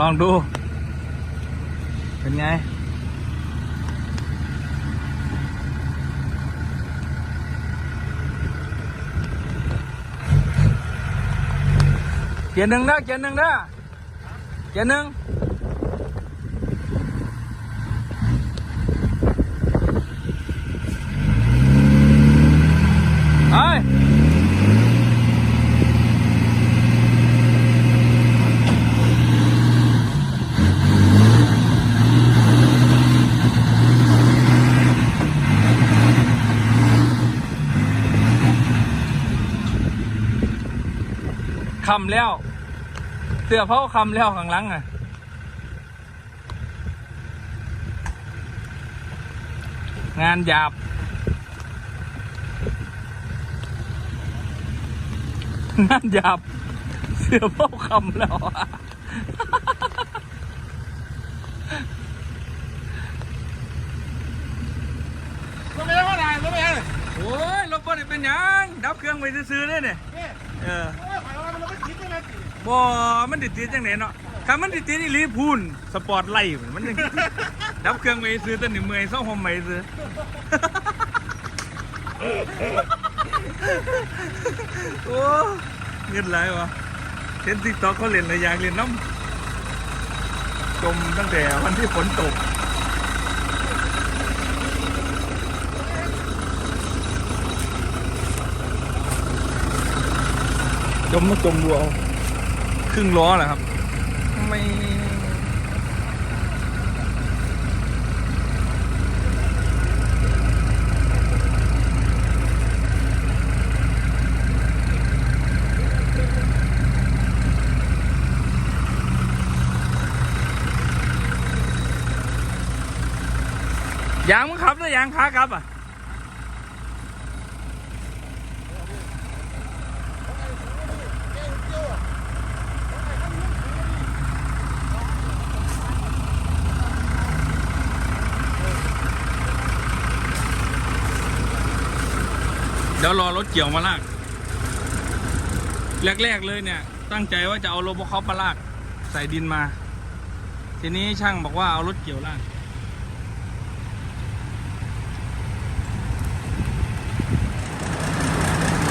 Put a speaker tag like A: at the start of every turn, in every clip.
A: ลองดู เป็นไง เกียร์หนึ่งนะเกียร์หนึ่งนะเกียร์หนึ่งไอ้ คำแล้ว เสื้อเขาคำแล้วข้างหลังอะงานหยาบ งานหยาบ เสื้อเขาคำแล้วอะ
B: รถไม่ได้เท่าไหร่รถไม่ได้เลย
A: โอ้ยรถบได้เป็นหยัง ดับเครื่องไปซื้อๆเลยเนี่ย
B: นี่
A: เออ บ่มันติดติดจังไหนเนาะถ้ามันติดติดอีหลีพูนสปอร์ตไลท์มันยังดับเครื่องไปซื้อตันหนึ่งเมื่อยเศร้าหอมไปซื้อโอ้เงินไรวะเห็นติ๊กต็อกเขาเล่นอะไรอย่างเล่นน้ำจมตั้งแต่วันที่ฝนตกจมมาจมดูเอา ครึ่งล้อแหละครับ ไม่ยางมึงขับหรือยางขากลับอะ ดี๋ยวรอรถเกี่ยวมาลาก แรก ๆ เลยเนี่ย ตั้งใจว่าจะเอาโรบอคอปมาลาก ใส่ดินมา ทีนี้ช่างบอกว่าเอารถเกี่ยวลาก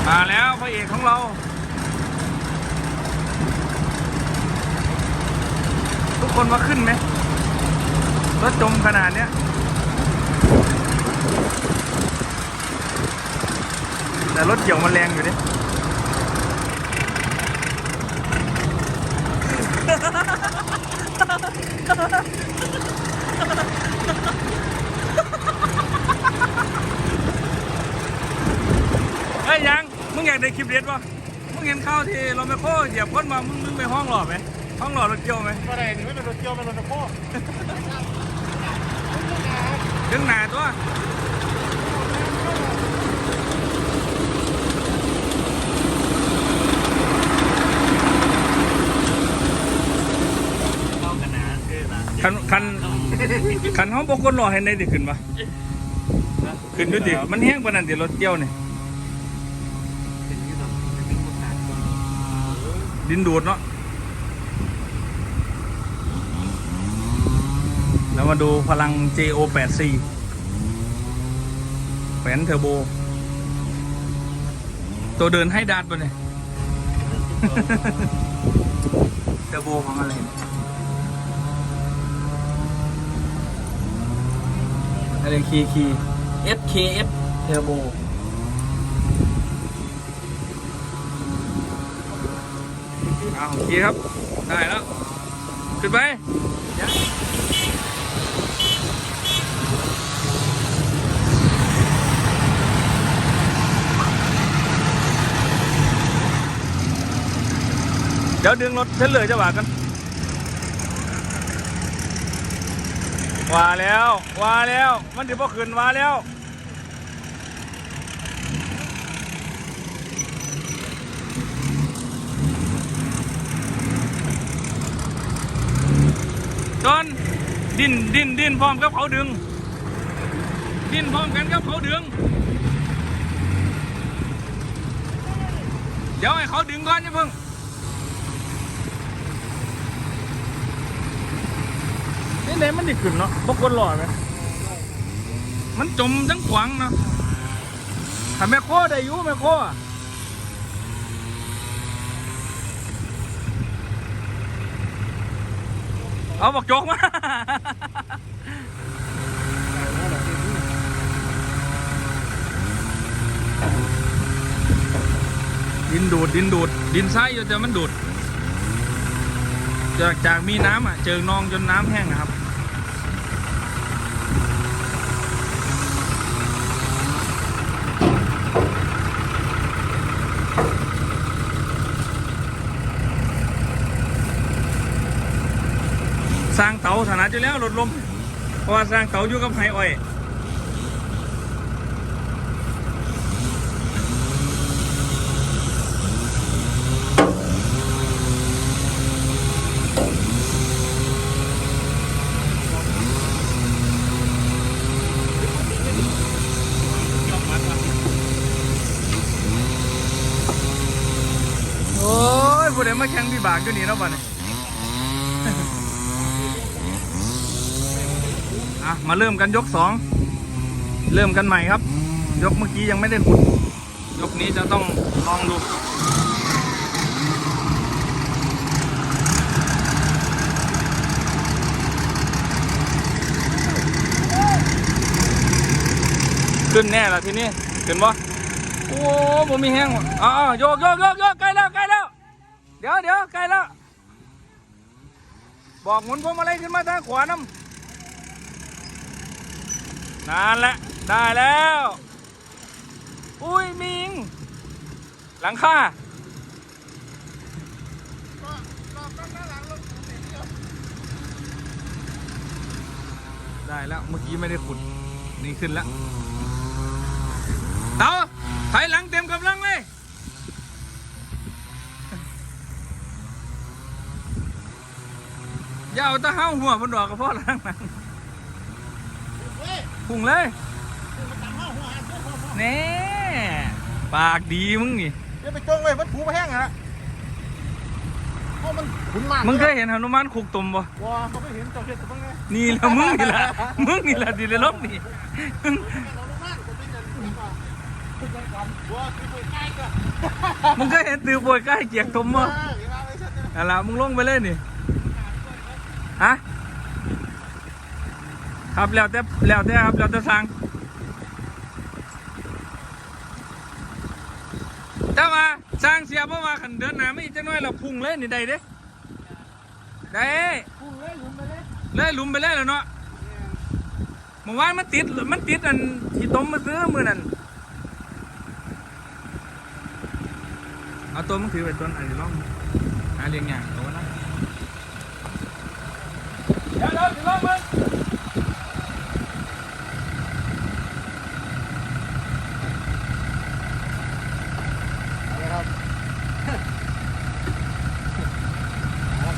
A: มาแล้วพระเอกของเราทุกคนมาขึ้นไหมรถจมขนาดเนี้ย แต่รถเกี่ยวมันแรงอยู่ดิเฮ้ยยัง มึงอยากได้คลิปเด็ดป่ะมึงเห็นข้าวที่เราไม่โค้เหยียบพ้นมา มึงมึงไปห้องหล่อไหม ห้องหล่อรถเกี่ยวไหม
B: ก็ได้นี่ไม่เป็นรถเกี่ยวเป็นรถตะโพก
A: ดึงหนาตัว
B: เข้ากันนะ คือนะ
A: คันคันคันห้องปกคนหล่อให้ในติขึ้นปะขึ้นด้วยติมันแห้งปานนั้นติรถเกี่ยวเนี่ยดินดูดเนาะแล้วมาดูพลัง JO84 แขวนเทอร์โบ ตัวเดินให้ดาดปะเนี่ยเทอร์โบของอะไรเนี่ย อะไรคีคีย์ SKF เทอร์โบเอาโอเคครับ ได้แล้ว ขึ้นไปเดี๋ยวดึงรถเฉลยจะว่ากัน ว่าแล้วว่าแล้วมันถือว่าขึ้นว่าแล้วจนดิ้นดิ้นดิ้นพร้อมกับเขาดึง ดิ้นพร้อมกันกับเขาดึง เดี๋ยวให้เขาดึงก่อนอย่าเพิ่ง นี่เลยมันดิขึ้นเนาะบกคนหล่อไหมมันจมทั้งขวางเนาะถ้าแม่โคได้อยู่แม่โคอเอาบอกโจกมาดินดูดดินดูดดินทรายอยู่แต่มันดูดจากจากมีน้ำอะ เจอ นองจนน้ำแห้งนะครับ สร้างเตาฐานะจะแล้วลดลมเพราะว่าสร้างเตาอยู่กับไฮอ้อยโอ้ยผู้ใดมาแข่งวิบากอยู่นี่เนาะบ่เนี่ย อะมาเริ่มกันยกสองเริ่มกันใหม่ครับ ยกเมื่อกี้ยังไม่ได้ขุดยกนี้จะต้องลองดูขึ้นแน่ละทีนี้ขึ้นบ่โอ้ผมมีแห้งว่ะอ๋อโยกโยกโยกโยกใกล้แล้วใกล้แล้ว เดี๋ยวเดี๋ยวใกล้แล้ว บอกหมุนพวงมาลัยขึ้นมาทางขวาน้ำ นานแล้วได้แล้ว อุ้ยมิง หลังคาได้แล้ว เมื่อกี้ไม่ได้ขุด นี่ขึ้นแล้วเต๋าถอยหลังเต็มกำลังเลย อย่าเอาตะเห้าหัวบนดอกกระเพาะหลังหลัง
B: เฮ้ย
A: พุ่งเลย
B: มันตามห้าหัวหันหัวหัวหัว
A: แน่ปากดีมึงนี่
B: เดี๋ยวไปจงเลยมันถูไปแห้งอะเพราะมันขุนมาก
A: มึงเคยเห็นหนุมานคุกตุ่มบ่
B: ว้าเขาไม่เห็นเจ้าเห็ดแต่บ้างไง
A: นี่แหละมึงนี่แหละมึงนี่แหละดีเลยลบนี่
B: เราลูกบ้านก็เป็นอย่างนี้ป่ะคุณกันก่อนว้าคือไปใกล้ก็
A: มึงเคยเห็นตือโบยใกล้เกียกตุ่มบ่
B: เออเห็นอะไรชัดเลย
A: อะไรมึงลงไปเลยนี่ฮะ ครับแล้วแต่แล้วแต่ครับแล้วแต่สั่งแต่ว่าสร้างเสียเพราะว่าขันเดินหน้าไม่จังน้อยเราพุ่งเลยนี่ได้เด้ได้
B: พุ่งเลยหลุมไปเลย
A: เลยหลุมไปเลยแล้วเนาะเมื่อวานมันติดมันติดอันที่ต้มมาซื้อมือนั่นเอาตัวมึงถือไปต้นอันนี้ลองหาเลี้ยงอย่างเอาวะนะเดี๋ยวเดี๋ยวสิลองมึง
B: นะครับ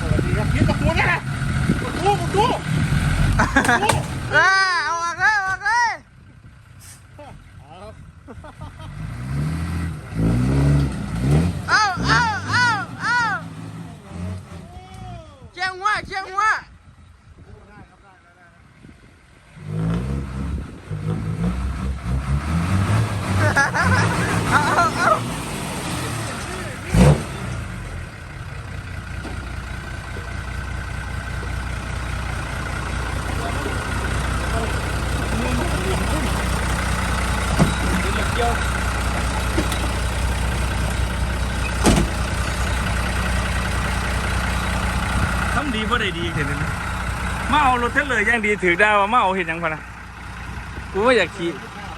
B: สวัสดีครับพี่ประตูเนี่ยประตูประตู ประตู
A: อ่าเอาออกเลยเอาออกเลย
B: ครับ
A: เอาเอาเอาเอาเชียงว่าเชียงว่าเอาเอาเอาทำดีเพราะได้ดีเห็นไหม มาเอาเลอร์ยังดีถือได้ว่ามาเอาเห็นยังพะนะกูว่อยากขี่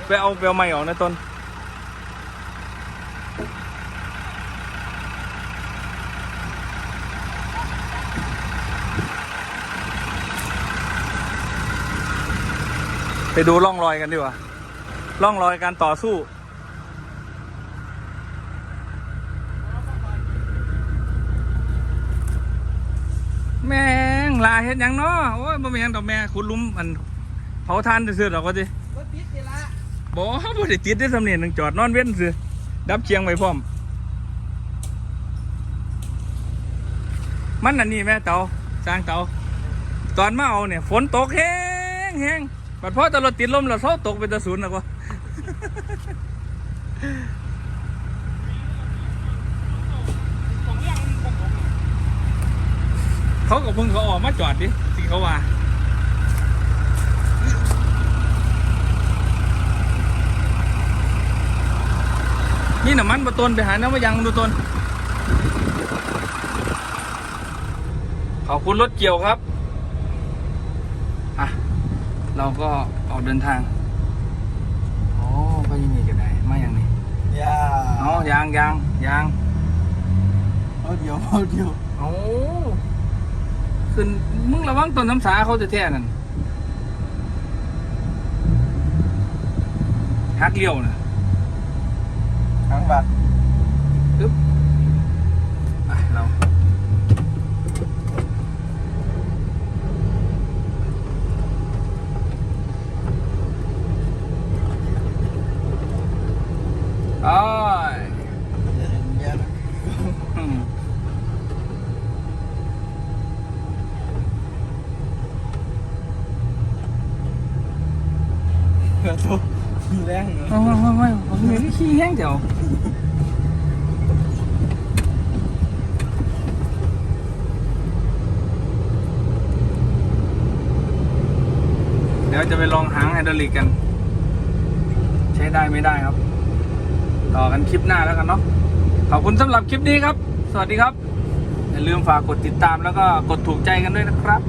A: ไปเอาไปเอาไม้ออกนะต้นไปดูร่องรอยกันดีกว่าร่องรอยการต่อสู้แม่ ลาเห็นยังเนาะโอ้ยบ่มีหยังดอกแม่ขุดหลุมอันเผาทานซื่อๆดอกว่าสิ
B: รถติดสิละ
A: บ่บ่ได้ติดได้สำเนียงหนึงจอดนอนเว้นซื่อดับเชียงไว้พร้อม มันอันนี้แม่เตาสร้างเตาตอนมาเอาเนี่ยฝนตกแห้งแห้งบัดพอแตรถติดลมแล้วเศร้าตกเป็นตะศูนย์นะวะ
B: ของอย่างนี้ของผม
A: เขากับเพิ่งเขาออกมาจอดดิที่เขาว่านี่น้ำมันประตนไปหาน้ำมายังดูตนขอบคุณรถเกี่ยวครับ อะ เราก็ออกเดินทางโอ้ไปยังมีกันไหนมาอย่างนี้
B: อย่า
A: เอายางยางยาง
B: เอาเดียวเอาเดียว
A: เอา ขึ้นมึงระวังต้นน้ำสาเขาจะแท้ๆนั่นฮักเลี้ยวนะ
B: ครั้งบัก
A: ปึ๊บไปเราไปอืม
B: เกิดตัวมีแรงเหรอ
A: ไม่ไม่ไม่ผมมีวิธีแห้งเดี๋ยวเดี๋ยวจะไปลองหางไฮดรอลิกกัน ใช้ได้ไม่ได้ครับ ต่อกันคลิปหน้าแล้วกันเนาะขอบคุณสำหรับคลิปนี้ครับ สวัสดีครับ อย่าลืมฝากกดติดตามแล้วก็กดถูกใจกันด้วยนะครับ